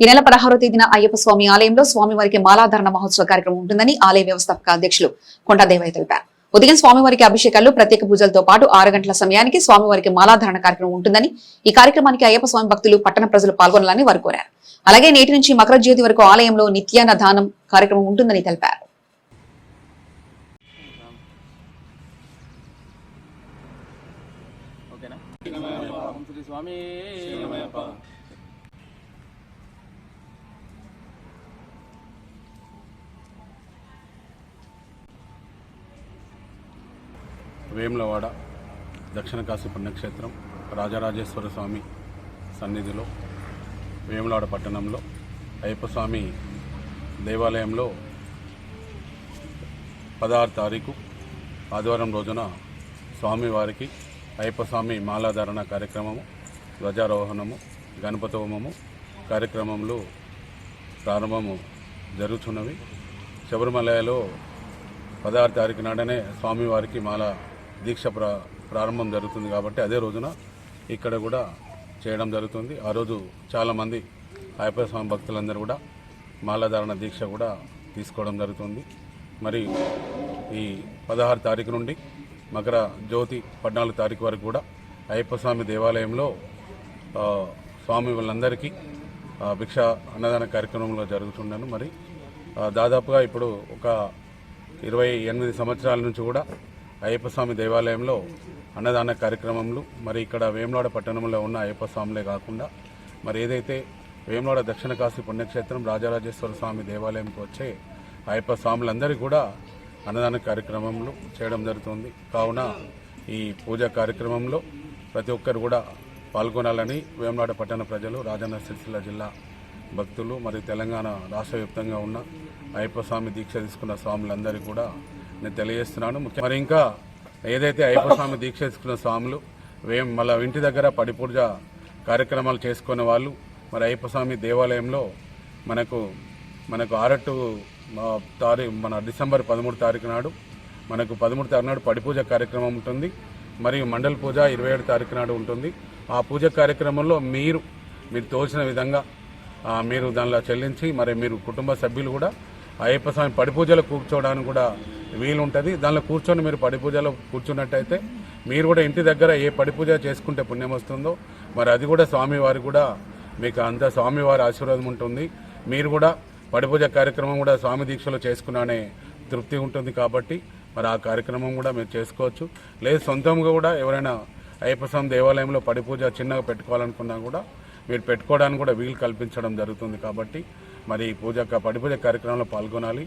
ఈ నెల పదహారో తేదీన అయ్యప్ప స్వామి ఆలయంలో స్వామివారికి మాలాధారణ మహోత్సవ కార్యక్రమం ఉంటుందని ఆలయ వ్యవస్థాపక అధ్యక్షులు కొండదేవయ్య తెలిపారు. ఉదయం స్వామివారికి అభిషేకాలు ప్రత్యేక పూజలతో పాటు ఆరు గంటల సమయానికి స్వామివారికి మాలాధారణ కార్యక్రమం ఉంటుందని ఈ కార్యక్రమానికి అయ్యప్ప స్వామి భక్తులు పట్టణ ప్రజలు పాల్గొనాలని వారు కోరారు. అలాగే నేటి నుంచి మకర జ్యోతి వరకు ఆలయంలో నిత్యాన్న దానం కార్యక్రమం ఉంటుందని తెలిపారు. స్వామి వేములవాడ దక్షిణ కాశీ పుణ్యక్షేత్రం రాజరాజేశ్వర స్వామి సన్నిధిలో వేములవాడ పట్టణంలో అయ్యప్ప స్వామి దేవాలయంలో పదహారు తారీఖు ఆదివారం రోజున స్వామివారికి అయ్యప్ప స్వామి మాలాధారణ కార్యక్రమము ధ్వజారోహణము గణపతి హోమము కార్యక్రమంలో ప్రారంభము జరుగుతున్నవి. శబరిమలలో పదహారు తారీఖు నాడనే స్వామివారికి మాల దీక్ష ప్రారంభం జరుగుతుంది కాబట్టి అదే రోజున ఇక్కడ కూడా చేయడం జరుగుతుంది. ఆ రోజు చాలామంది అయ్యప్ప స్వామి భక్తులందరూ కూడా మాలాధారణ దీక్ష కూడా తీసుకోవడం జరుగుతుంది. మరి ఈ పదహారు తారీఖు నుండి మకర జ్యోతి పద్నాలుగు తారీఖు వరకు కూడా అయ్యప్ప స్వామి దేవాలయంలో స్వామి వాళ్ళందరికీ భిక్ష అన్నదాన కార్యక్రమంలో జరుగుతున్నాను మరి దాదాపుగా ఇప్పుడు ఒక ఇరవై ఎనిమిది సంవత్సరాల నుంచి కూడా అయ్యప్ప స్వామి దేవాలయంలో అన్నదాన కార్యక్రమంలు మరి ఇక్కడ వేమలాడ పట్టణంలో ఉన్న అయ్యప్ప స్వాములే కాకుండా మరి ఏదైతే వేమలాడ దక్షిణ కాశీ పుణ్యక్షేత్రం రాజరాజేశ్వర స్వామి దేవాలయంకి వచ్చే అయ్యప్ప స్వాములందరికీ కూడా అన్నదాన కార్యక్రమంలో చేయడం జరుగుతుంది. కావున ఈ పూజా కార్యక్రమంలో ప్రతి ఒక్కరు కూడా పాల్గొనాలని వేములాడ పట్టణ ప్రజలు రాజన్న సిరిసిల్ల జిల్లా భక్తులు మరి తెలంగాణ రాష్ట్ర వ్యాప్తంగా ఉన్న అయ్యప్ప స్వామి దీక్ష తీసుకున్న స్వాములందరికీ కూడా నేను తెలియజేస్తున్నాను. ముఖ్య మరి ఇంకా ఏదైతే అయ్యప్ప స్వామి దీక్ష తీసుకున్న స్వాములు వేం మళ్ళీ ఇంటి దగ్గర పడిపూజ కార్యక్రమాలు చేసుకునే వాళ్ళు మరి అయ్యప్ప స్వామి దేవాలయంలో మనకు మనకు ఆరట్టు తారీఖు మన డిసెంబర్ పదమూడు తారీఖు నాడు మనకు పదమూడు తారీఖు నాడు పడి పూజ కార్యక్రమం ఉంటుంది. మరియు మండల పూజ ఇరవై ఏడు తారీఖు నాడు ఉంటుంది. ఆ పూజ కార్యక్రమంలో మీరు మీరు తోచిన విధంగా మీరు దానిలో చెల్లించి మరి మీరు కుటుంబ సభ్యులు కూడా అయ్యప్ప స్వామి పడి పూజలో కూర్చోవడానికి కూడా వీలు ఉంటుంది దానిలో కూర్చొని మీరు పడి పూజలో కూర్చున్నట్టయితే మీరు కూడా ఇంటి దగ్గర ఏ పడి పూజ చేసుకుంటే పుణ్యం వస్తుందో మరి అది కూడా స్వామివారి కూడా మీకు అంత స్వామివారి ఆశీర్వాదం ఉంటుంది. మీరు కూడా పడి పూజ కార్యక్రమం కూడా స్వామి దీక్షలో చేసుకున్నానే తృప్తి ఉంటుంది కాబట్టి మరి ఆ కార్యక్రమం కూడా మీరు చేసుకోవచ్చు. లేదు సొంతంగా కూడా ఎవరైనా అయ్యప్ప స్వామి దేవాలయంలో పడి పూజ చిన్నగా పెట్టుకోవాలనుకున్నా కూడా మీరు పెట్టుకోవడానికి కూడా వీలు కల్పించడం జరుగుతుంది కాబట్టి మరి పూజ పడిపూజ కార్యక్రమంలో పాల్గొనాలి.